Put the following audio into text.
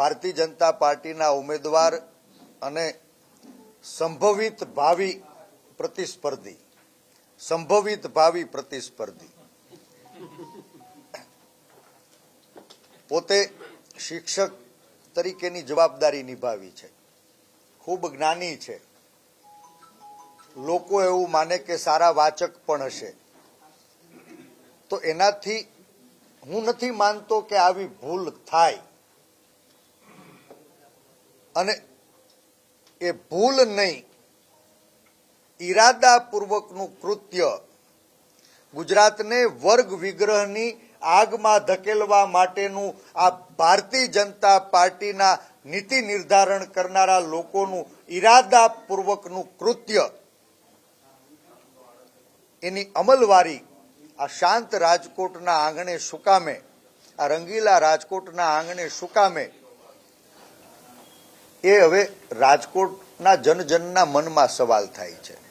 ભારતીય જનતા પાર્ટીના ઉમેદવાર અને સંભવિત ભાવિ પ્રતિસ્પર્ધી. સંભવિત ભાવિ પ્રતિસ્પર્ધી. પોતે શિક્ષક તરીકેની જવાબદારી નિભાવી છે. ખૂબ જ્ઞાની છે. લોકો એવું માને કે સારા વાચક પણ હશે. તો એનાથી હું નથી માનતો કે આવી ભૂલ થાય. અને એ ભૂલ નહીં. ઈરાદાપૂર્વકનું કૃત્ય. ગુજરાતને વર્ગ વિગ્રહની આગમાં ધકેલવા માટેનું આ ભારતીય જનતા પાર્ટીના નીતિ નિર્ધારણ કરનારા લોકોનું ઈરાદાપૂર્વકનું કૃત્ય. એની અમલવારી આ શાંત રાજકોટના આંગણે સુકામે આ રંગીલા રાજકોટના આંગણે સુકામે એ હવે રાજકોટના જનજનના મનમાં સવાલ થાય છે.